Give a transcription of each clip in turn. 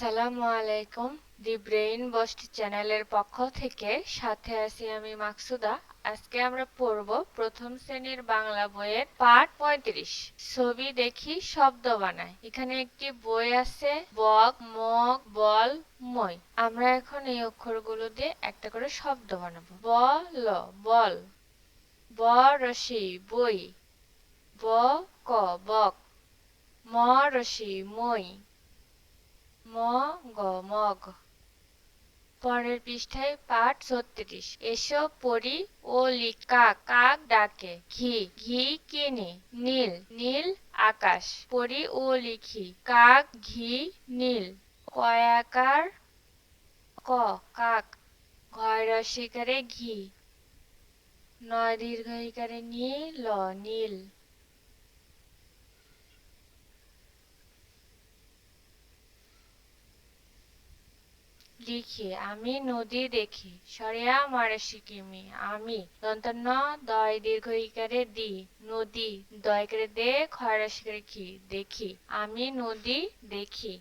আসসালামু আলাইকুম। দি brain Boost চ্যানেলের পক্ষ থেকে সাথে আছি আমি মাকসুদা। আজকে আমরা পড়ব প্রথম শ্রেণির বাংলা বইয়ের পাঠ পঁয়ত্রিশ। ছবি দেখি, শব্দ বানাই এখানে একটি বই আছে, বক মগ বল, মই। আমরা এখন এই অক্ষরগুলো দিয়ে একটা করে শব্দ বানাবো। বল বল। ব রসি বই। ব, ক, বক। ম রসি মই। ম গ মগ পরের পৃষ্ঠায় পাঠ ছত্রিশ। এসো পড়ি ও লিকা কাক ডাকে। ঘি ঘি কিনি, নীল নীল আকাশ। পড়ি ও লিখি, কাক, ঘি, নীল। কয়াকার ক, কাক। ঘয় রসিকারে ঘি। নয় দীর্ঘইকারে নীল নীল। লিখি আমি নদী দেখি, সরিয়া মারে সিকিমি আমি দন্তন্য দয় দীর্ঘ ইকারে দি নদী দয় করে দে খয়রা শিকারে কি দেখি, আমি নদী দেখি।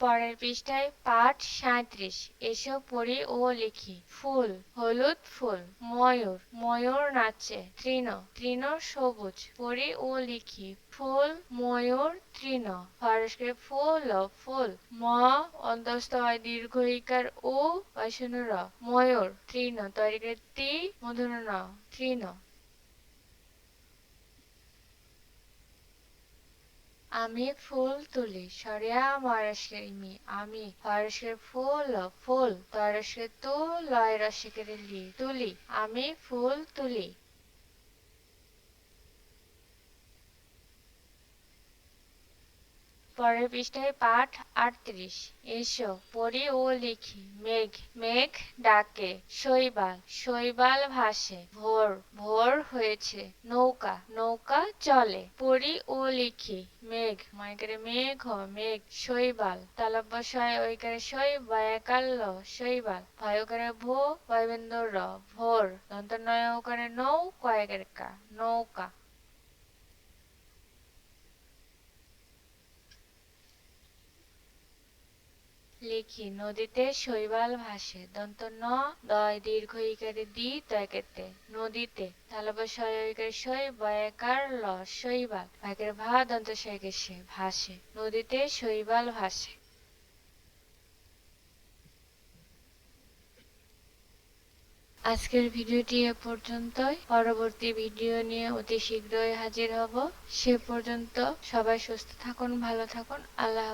পরের পৃষ্ঠায় পাঠ সাঁত্রিশ এসব পড়ি ও লিখি। ফুল, হলুদ ফুল, ময়ূর ময়ূর নাচে, তৃণ তৃণ সবুজ। পড়ি ও লিখি। ফুল, ময়ূর, তৃণ। ফারস্কে ফুল ফুল। ম অন্তস্থ হয় দীর্ঘ, ইকার ও বৈষ্ণ ময়ূর, তৃণ। তৈরি তি, মধুর, ন। তৃণ। আমি ফুল তুলি, সরিয়া মরাশিমি আমি হরসের ফুল ফুল তরসে তু লয় রসিকের লি, তুলি। আমি ফুল তুলি। পরের পৃষ্ঠায় পাঠ আটত্রিশ। এসো, পড়ি ও লিখি। মেঘ মেঘ ডাকে, শৈবাল শৈবাল ভাসে। ভোর ভোর হয়েছে, নৌকা নৌকা চলে। পড়ি ও লিখি। মেঘ, মাইকারে মেঘ মেঘ, শৈবাল। তালব্যশয় ওইকারে শৈ বয়াকাল শৈবাল। ভয়কারে ভো, বয়বেন্দর র, ভোর। দন্ত নয় ওকারে নৌ, কয়েকের কা, নৌকা। লিখি, নদীতে শৈবাল ভাসে দন্ত ন দয় দীর্ঘ ইকারে দি তয়কেতে নদীতে তালবশয় ইকারে শৈ বয়াকার ল শৈবাল ভাগের ভা দন্ত শয়কে সে ভাসে, নদীতে শৈবাল ভাসে। আজকের ভিডিওটি এ পর্যন্তই। পরবর্তী ভিডিও নিয়ে অতি শীঘ্রই হাজির হব। সে পর্যন্ত সবাই সুস্থ থাকুন, ভালো থাকুন। আল্লাহ